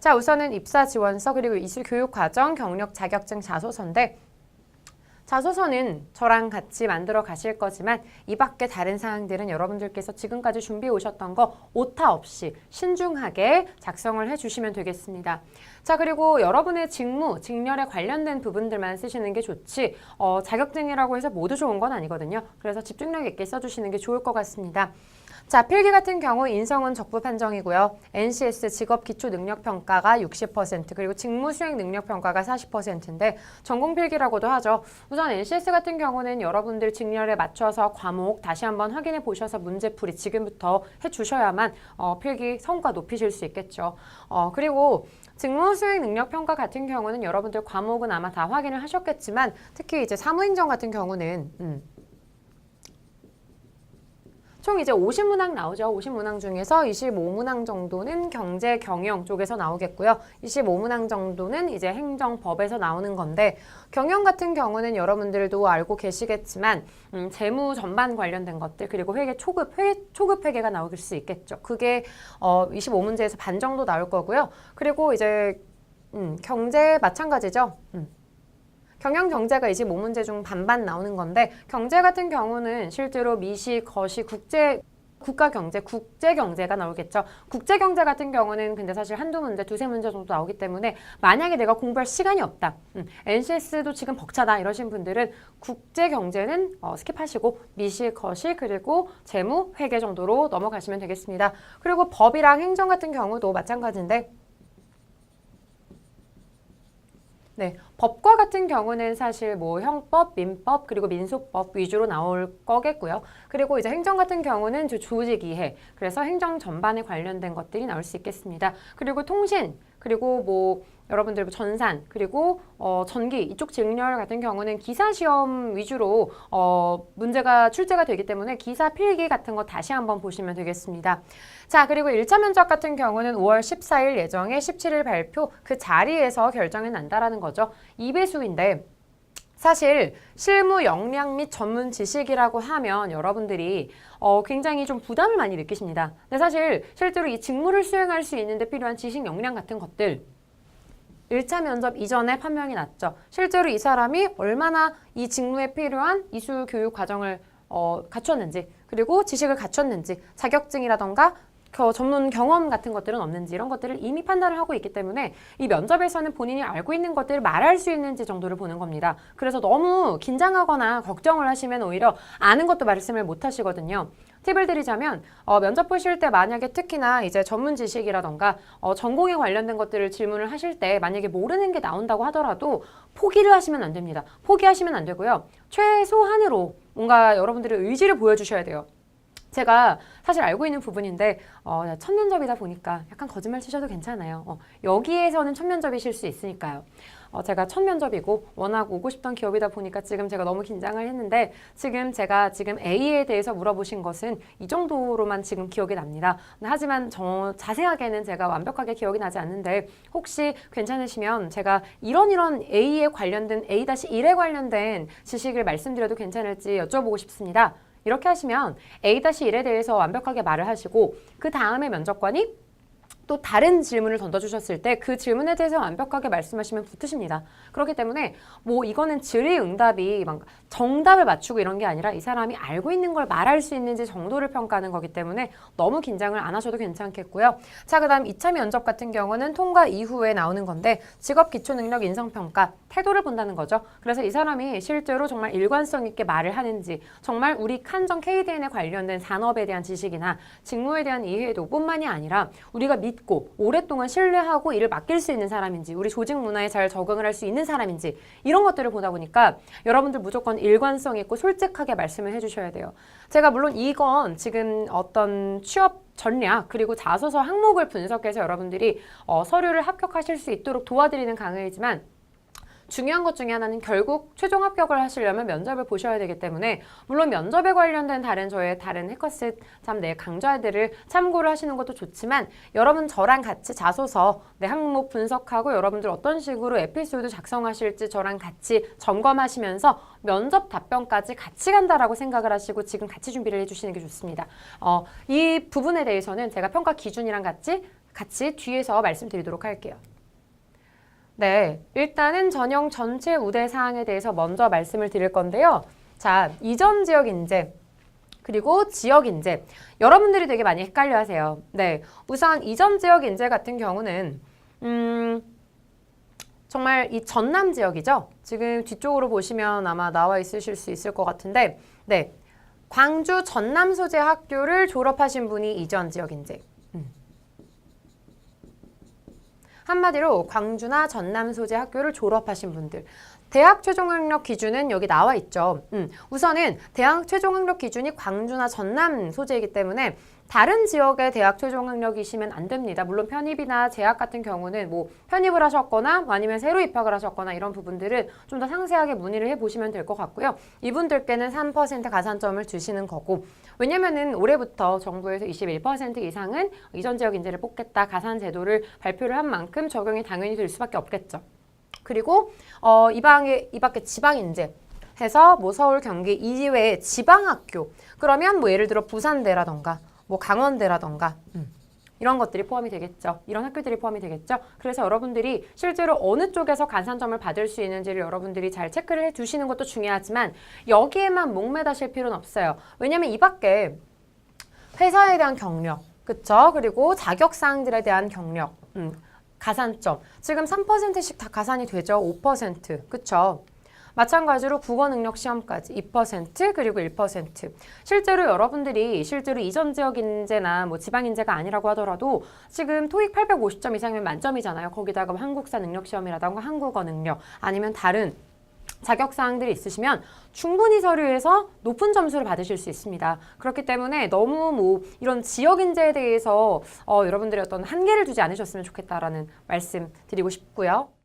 자, 우선은 입사 지원서 그리고 이수 교육 과정, 경력 자격증 자소서인데 자소서는 저랑 같이 만들어 가실 거지만 이 밖에 다른 사항들은 여러분들께서 지금까지 준비해 오셨던 거 오타 없이 신중하게 작성을 해 주시면 되겠습니다. 자, 그리고 여러분의 직무, 직렬에 관련된 부분들만 쓰시는 게 좋지, 어, 자격증이라고 해서 모두 좋은 건 아니거든요. 그래서 집중력 있게 써주시는 게 좋을 것 같습니다. 자, 필기 같은 경우 인성은 적부 판정이고요. NCS 직업 기초 능력 평가가 60% 그리고 직무 수행 능력 평가가 40%인데 전공 필기라고도 하죠. 우선 NCS 같은 경우는 여러분들 직렬에 맞춰서 과목 다시 한번 확인해 보셔서 문제풀이 지금부터 해 주셔야만 어, 필기 성과 높이실 수 있겠죠. 어, 그리고 직무 수행 능력 평가 같은 경우는 여러분들 과목은 아마 다 확인을 하셨겠지만 특히 이제 사무행정 같은 경우는 음, 총 이제 50문항 나오죠. 50문항 중에서 25문항 정도는 경제 경영 쪽에서 나오겠고요. 25문항 정도는 이제 행정법에서 나오는 건데 경영 같은 경우는 여러분들도 알고 계시겠지만 음, 재무 전반 관련된 것들 그리고 회계 초급 회 초급 회계가 나올 수 있겠죠. 그게 어 25문제에서 반 정도 나올 거고요. 그리고 이제 음, 경제 마찬가지죠. 음. 경영 경제가 25 문제 중 반반 나오는 건데 경제 같은 경우는 실제로 미시, 거시, 국제 국가 경제, 국제 경제가 나오겠죠. 국제 경제 같은 경우는 근데 사실 한두 문제, 두세 문제 정도 나오기 때문에 만약에 내가 공부할 시간이 없다. 음, NCS도 지금 벅차다 이러신 분들은 국제 경제는 어, 스킵하시고 미시, 거시 그리고 재무, 회계 정도로 넘어가시면 되겠습니다. 그리고 법이랑 행정 같은 경우도 마찬가지인데 네, 법과 같은 경우는 사실 뭐 형법, 민법 그리고 민소법 위주로 나올 거겠고요. 그리고 이제 행정 같은 경우는 주 조직 이해, 그래서 행정 전반에 관련된 것들이 나올 수 있겠습니다. 그리고 통신, 그리고 뭐 여러분들 뭐 전산 그리고 어, 전기 이쪽 직렬 같은 경우는 기사 시험 위주로 어, 문제가 출제가 되기 때문에 기사 필기 같은 거 다시 한번 보시면 되겠습니다. 자 그리고 1차 면접 같은 경우는 5월 14일 예정에 17일 발표 그 자리에서 결정이 난다라는 거죠. 2배수인데 사실 실무 역량 및 전문 지식이라고 하면 여러분들이 어, 굉장히 좀 부담을 많이 느끼십니다. 근데 사실 실제로 이 직무를 수행할 수 있는데 필요한 지식 역량 같은 것들 1차 면접 이전에 판명이 났죠. 실제로 이 사람이 얼마나 이 직무에 필요한 이수 교육 과정을 어, 갖췄는지 그리고 지식을 갖췄는지 자격증이라던가 그 전문 경험 같은 것들은 없는지 이런 것들을 이미 판단을 하고 있기 때문에 이 면접에서는 본인이 알고 있는 것들을 말할 수 있는지 정도를 보는 겁니다. 그래서 너무 긴장하거나 걱정을 하시면 오히려 아는 것도 말씀을 못 하시거든요. 팁을 드리자면 어, 면접 보실 때 만약에 특히나 이제 전문 지식이라던가 어, 전공에 관련된 것들을 질문을 하실 때 만약에 모르는 게 나온다고 하더라도 포기를 하시면 안 됩니다. 포기하시면 안 되고요. 최소한으로 뭔가 여러분들의 의지를 보여주셔야 돼요. 제가 사실 알고 있는 부분인데 어, 첫 면접이다 보니까 약간 거짓말 치셔도 괜찮아요. 어, 여기에서는 첫 면접이실 수 있으니까요. 어, 제가 첫 면접이고 워낙 오고 싶던 기업이다 보니까 지금 제가 너무 긴장을 했는데 지금 제가 지금 A에 대해서 물어보신 것은 이 정도로만 지금 기억이 납니다. 하지만 저 자세하게는 제가 완벽하게 기억이 나지 않는데 혹시 괜찮으시면 제가 이런 이런 A에 관련된 A-1에 관련된 지식을 말씀드려도 괜찮을지 여쭤보고 싶습니다. 이렇게 하시면 A-1에 대해서 완벽하게 말을 하시고 그 다음에 면접관이 또 다른 질문을 던져주셨을 때 그 질문에 대해서 완벽하게 말씀하시면 붙으십니다. 그렇기 때문에 뭐 이거는 질의응답이 막 정답을 맞추고 이런 게 아니라 이 사람이 알고 있는 걸 말할 수 있는지 정도를 평가하는 거기 때문에 너무 긴장을 안 하셔도 괜찮겠고요. 자, 그 다음 2차 면접 같은 경우는 통과 이후에 나오는 건데 직업 기초 능력 인성평가 태도를 본다는 거죠. 그래서 이 사람이 실제로 정말 일관성 있게 말을 하는지 정말 우리 칸정 KDN에 관련된 산업에 대한 지식이나 직무에 대한 이해도뿐만이 아니라 우리가 믿고 오랫동안 신뢰하고 일을 맡길 수 있는 사람인지 우리 조직 문화에 잘 적응을 할 수 있는 사람인지 이런 것들을 보다 보니까 여러분들 무조건 일관성 있고 솔직하게 말씀을 해주셔야 돼요. 제가 물론 이건 지금 어떤 취업 전략 그리고 자소서 항목을 분석해서 여러분들이 어, 서류를 합격하실 수 있도록 도와드리는 강의이지만 중요한 것 중에 하나는 결국 최종 합격을 하시려면 면접을 보셔야 되기 때문에 물론 면접에 관련된 다른 저의 다른 해커스 참내 강좌들을 참고를 하시는 것도 좋지만 여러분 저랑 같이 자소서 내 항목 분석하고 여러분들 어떤 식으로 에피소드 작성하실지 저랑 같이 점검하시면서 면접 답변까지 같이 간다라고 생각을 하시고 지금 같이 준비를 해주시는 게 좋습니다. 어, 이 부분에 대해서는 제가 평가 기준이랑 같이 같이 뒤에서 말씀드리도록 할게요. 네, 일단은 전형 전체 우대 사항에 대해서 먼저 말씀을 드릴 건데요. 자, 이전 지역 인재 그리고 지역 인재 여러분들이 되게 많이 헷갈려 하세요. 네, 우선 이전 지역 인재 같은 경우는 음 정말 이 전남 지역이죠. 지금 뒤쪽으로 보시면 아마 나와 있으실 수 있을 것 같은데, 네. 광주 전남 소재 학교를 졸업하신 분이 이전 지역 인재. 음. 한마디로 광주나 전남 소재 학교를 졸업하신 분들. 대학 최종 학력 기준은 여기 나와 있죠. 음, 우선은 대학 최종 학력 기준이 광주나 전남 소재이기 때문에 다른 지역의 대학 최종 학력이시면 안 됩니다. 물론 편입이나 재학 같은 경우는 뭐 편입을 하셨거나 아니면 새로 입학을 하셨거나 이런 부분들은 좀 더 상세하게 문의를 해보시면 될 것 같고요. 이분들께는 3% 가산점을 주시는 거고 왜냐면은 올해부터 정부에서 21% 이상은 이전 지역 인재를 뽑겠다 가산 제도를 발표를 한 만큼 적용이 당연히 될 수밖에 없겠죠. 그리고 어, 이 방에 이 밖에 지방 인재 해서 뭐 서울, 경기 이외에 지방 학교 그러면 뭐 예를 들어 부산대라던가 뭐 강원대라던가 음, 이런 것들이 포함이 되겠죠. 이런 학교들이 포함이 되겠죠. 그래서 여러분들이 실제로 어느 쪽에서 가산점을 받을 수 있는지를 여러분들이 잘 체크를 해 두시는 것도 중요하지만 여기에만 목매다실 필요는 없어요. 왜냐면 이 밖에 회사에 대한 경력, 그쵸? 그리고 자격 사항들에 대한 경력, 음, 가산점. 지금 3%씩 다 가산이 되죠. 5%. 그쵸? 마찬가지로 국어 능력 시험까지 2% 그리고 1%. 실제로 여러분들이 실제로 이전 지역 인재나 뭐 지방 인재가 아니라고 하더라도 지금 토익 850점 이상이면 만점이잖아요. 거기다가 뭐 한국사 능력 시험이라던가 한국어 능력 아니면 다른 자격 사항들이 있으시면 충분히 서류에서 높은 점수를 받으실 수 있습니다. 그렇기 때문에 너무 뭐 이런 지역 인재에 대해서 어, 여러분들이 어떤 한계를 두지 않으셨으면 좋겠다라는 말씀 드리고 싶고요.